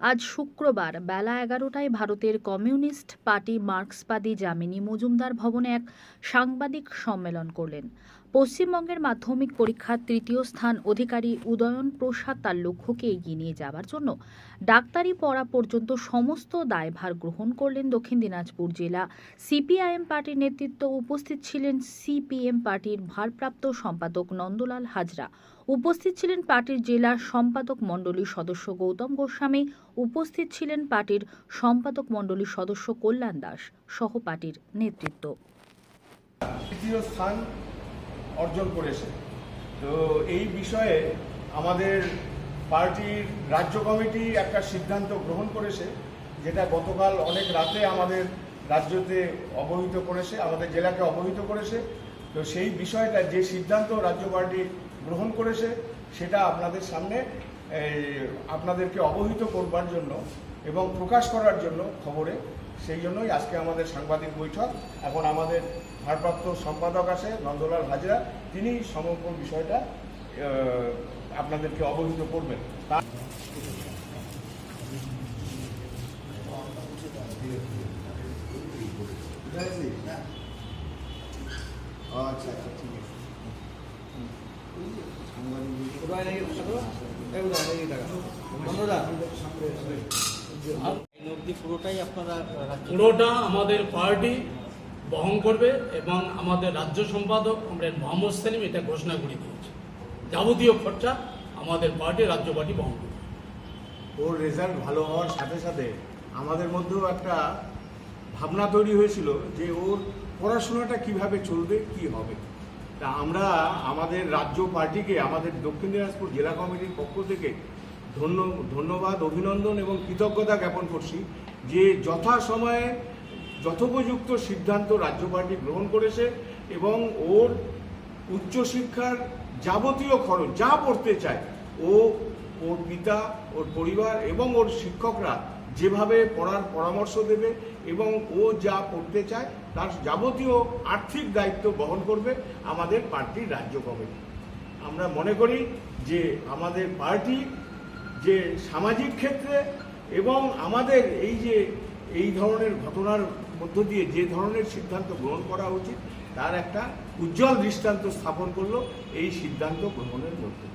আজ শুক্রবার বেলা এগারোটায় ভারতের কমিউনিস্ট পার্টি মার্ক্সবাদী যামিনী মজুমদার ভবনে এক সাংবাদিক সম্মেলন করলেন। পশ্চিমবঙ্গের মাধ্যমিক পরীক্ষার তৃতীয় স্থান অধিকারী উদয়ন প্রসাদ তার লক্ষ্যকে এগিয়ে নিয়ে যাওয়ার জন্য ডাক্তারি পড়া পর্যন্ত সমস্ত দায়ভার গ্রহণ করলেন দক্ষিণ দিনাজপুর জেলা সিপিআইএম পার্টির নেতৃত্ব উপস্থিত ছিলেন সিপিএম পার্টির ভারপ্রাপ্ত সম্পাদক নন্দলাল হাজরা। উপস্থিত ছিলেন পার্টির জেলা সম্পাদক মণ্ডলীর সদস্য গৌতম গোস্বামী। উপস্থিত ছিলেন পার্টির সম্পাদক মণ্ডলীর সদস্য কল্যাণ দাস সহ পার্টির নেতৃত্ব। তৃতীয় স্থান অর্জন করেছে। তো এই বিষয়ে আমাদের পার্টির রাজ্য কমিটি একটা সিদ্ধান্ত গ্রহণ করেছে, যেটা গতকাল অনেক রাতে আমাদের রাজ্যতে অবহিত করেছে, আমাদের জেলাকে অবহিত করেছে। তো সেই বিষয়টা, যে সিদ্ধান্ত রাজ্য পার্টি গ্রহণ করেছে, সেটা আপনাদের সামনে আপনাদেরকে অবহিত করবার জন্য এবং প্রকাশ করার জন্য খবরে সেই জন্যই আজকে আমাদের সাংবাদিক বৈঠক। এখন আমাদের ভারপ্রাপ্ত সম্পাদক আছে নন্দলাল হাজরা তিনি সমগ্র বিষয়টা আপনাদেরকে অবহিত করবেন। তা- আচ্ছা আচ্ছা ঠিক আছে? পুরোটা আমাদের পার্টি বহন করবে এবং আমাদের রাজ্য সম্পাদক কমরেড মোহাম্মদ সেলিম এটা ঘোষণা করে দিয়েছে। যাবতীয় খরচা আমাদের পার্টি, রাজ্য পার্টি বহন করবে। ওর রেজাল্ট ভালো হওয়ার সাথে সাথে আমাদের মধ্যেও একটা ভাবনা তৈরি হয়েছিল যে ওর পড়াশোনাটা কীভাবে চলবে, কি হবে? তা আমরা আমাদের রাজ্য পার্টিকে, আমাদের দক্ষিণ দিনাজপুর জেলা কমিটির পক্ষ থেকে ধন্য, ধন্যবাদ, অভিনন্দন এবং কৃতজ্ঞতা জ্ঞাপন করছি যে যথাসময়ে যথোপযুক্ত সিদ্ধান্ত রাজ্য পার্টি গ্রহণ করেছে এবং ওর উচ্চশিক্ষার যাবতীয় খরচ, যা পড়তে চায়, ও ওর পিতা, ওর পরিবার এবং ওর শিক্ষকরা যেভাবে পড়ার পরামর্শ দেবে এবং ও যা পড়তে চায়, তার যাবতীয় আর্থিক দায়িত্ব বহন করবে আমাদের পার্টির রাজ্য কমিটি। আমরা মনে করি যে আমাদের পার্টি যে সামাজিক ক্ষেত্রে এবং আমাদের এই যে, এই ধরনের ঘটনার মধ্য দিয়ে যে ধরনের সিদ্ধান্ত গ্রহণ করা উচিত, তার একটা উজ্জ্বল দৃষ্টান্ত স্থাপন করল এই সিদ্ধান্ত গ্রহণের মধ্যে।